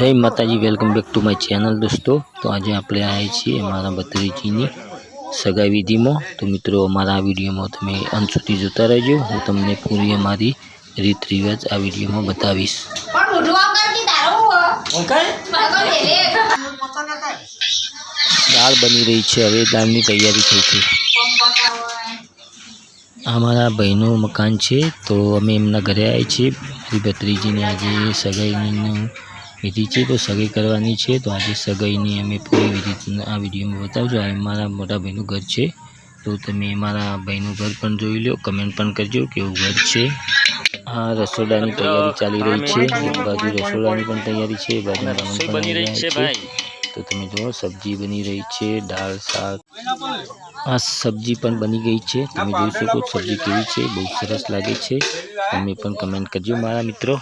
જય માતાજી welcome back to my channel દોસ્તો. તો આજે આપણે આવ્યા છીએ મારા ભત્રીજીની સગાઈ વિધિમાં. તો મિત્રો, અમારા આ વિડીયોમાં તમે અંત સુધી જોતા રહેજો. હું તમને પૂરી અમારી રીત રિવાજ આ વિડીયોમાં બતાવીશ. દાળ બની રહી છે. હવે દાળની તૈયારી થઈ છે. અમારા ભાઈનું મકાન છે. તો અમે એમના ઘરે આવીએ છીએ. ભત્રીજીની આજે સગાઈની વિધિ છે તો સગાઈ કરવાની છે તો આજે સગાઈની અમે પૂરી વિધિ આ વિડીયોમાં બતાવજો. આ મારા મોટા ભાઈનું ઘર છે. તો તમે મારા ભાઈનું ઘર પણ જોઈ લો કમેન્ટ પણ કરજો કેવું ઘર છે. આ રસોડાની તૈયારી ચાલી રહી છે. બાજુ રસોડાની પણ તૈયારી છે બાજુ રમણ આવી રહ્યા છે તો તમે જુઓ સબ્જી બની રહી છે દાળ શાક. આ સબ્જી પણ બની ગઈ છે. તમે જોઈ શકો છો સબ્જી કેવી છે બહુ સરસ લાગે છે. તમે પણ કમેન્ટ કરજો મારા મિત્રો.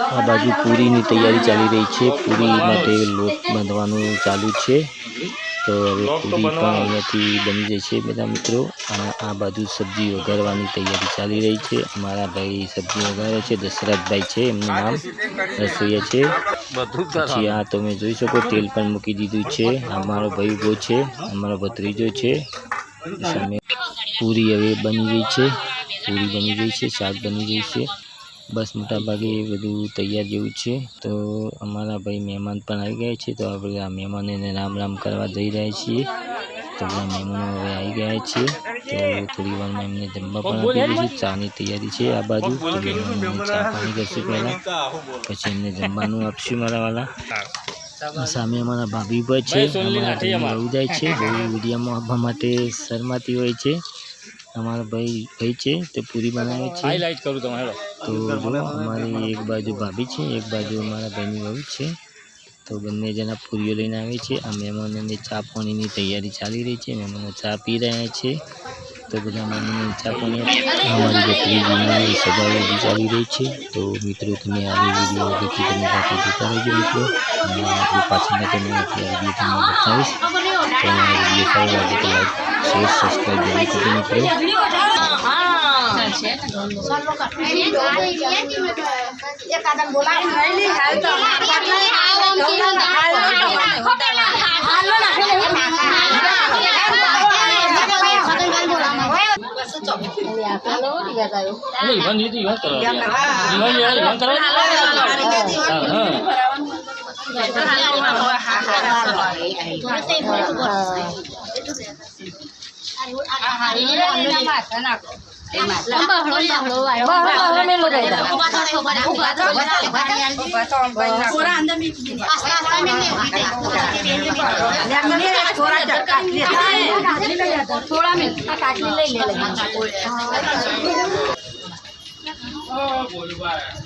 આ બાજુ પૂરીની તૈયારી ચાલી રહી છે. પૂરી માટે લોટ બાંધવાનું ચાલુ છે. તો હવે પૂરી પણ અહીંયાથી બની જાય છે બધા મિત્રો. અને આ બાજુ સબ્જી વઘારવાની તૈયારી ચાલી રહી છે. અમારા ભાઈ સબ્જી વઘારે છે. દશરથભાઈ છે એમનું નામ. રસોઈયા છે. પછી આ તમે જોઈ શકો તેલ પણ મૂકી દીધું છે. અમારો ભાઈ ઊભો છે. અમારો ભત્રીજો છે. સામે પૂરી હવે બની ગઈ છે. પૂરી બની ગઈ છે. શાક બની ગઈ છે. બસ મોટા ભાગે બધું તૈયાર જેવું છે. તો અમારા ભાઈ મહેમાન પણ આવી ગયા છે. તો આપણે આ મહેમાનોને રામ રામ કરવા જઈ રહ્યા છીએ. તો બધા મહેમાનો હવે આવી ગયા છે. તો થોડી વારમાં એમને જમવા પણ આપી દઈશું ચાની તૈયારી છે આ બાજુ. તો મહેમાનોને ચા પાણી કરશું પહેલાં. પછી એમને જમવાનું આપશું મારા વાલા. સામે અમારા ભાભી પર છે. અમારા ભાઈ આવું જાય છે. બહુ વિડીયામાં આવવા માટે શરમાતી હોય છે. અમારા ભાઈ ભાઈ છે તે પૂરી બનાવે છે. હાઈલાઇટ કરું તમારે તો અમારી એક બાજુ ભાભી છે એક બાજુ અમારા ભાઈની વહુ છે. તો બંને જણા પૂરીઓ લઈને આવે છે આ મહેમાનોને ચા પાણીની તૈયારી ચાલી રહી છે મહેમાનો ચા પી રહ્યા છે. તો બધા મહેમાનોને ચા પાણી. અમારી ભત્રીજીની સગાઈ બી ચાલી રહી છે. તો મિત્રો તમે આવી વીડિયો જોતા રહેજો મિત્રો. જો પાછળના તમે અત્યારે તમને બતાવીશ. તો અમારા વીડિયો સારો લાગે તો લાઈક શેર સબસ્ક્રાઈબ જરૂર કરજો મિત્રો એકાદમ બોલાવીને હાલ તો ઈવન જીતી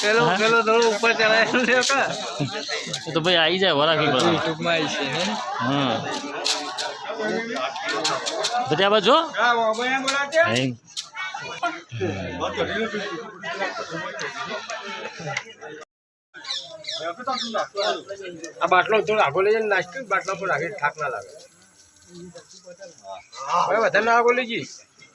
પેલો પેલો થોડું ઉપર ચડાયેલું છે કા? એ તો ભાઈ આવી જાય વરાખી પર. યુટ્યુબમાં આવી છે હે? બધી આ બાજુ. આ બાટલો થોડો આગો લઈ જાય નાસ્તો બાટલા પર આગળ થાક ના લાગે. હવે વધારે ના આગો લઈ જઈ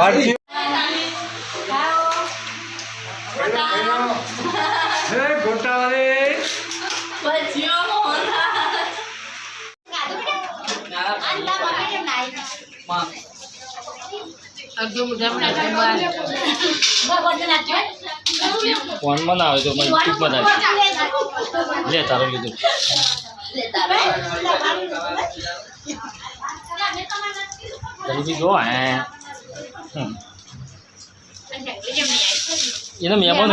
વાંચી હે ગોટાવાળી ફોનમાં ના આવે તો મને યુટ્યુબમાં નાખી લે તારો લીધું જલ્દી જો હે હમ. એને મહેમાન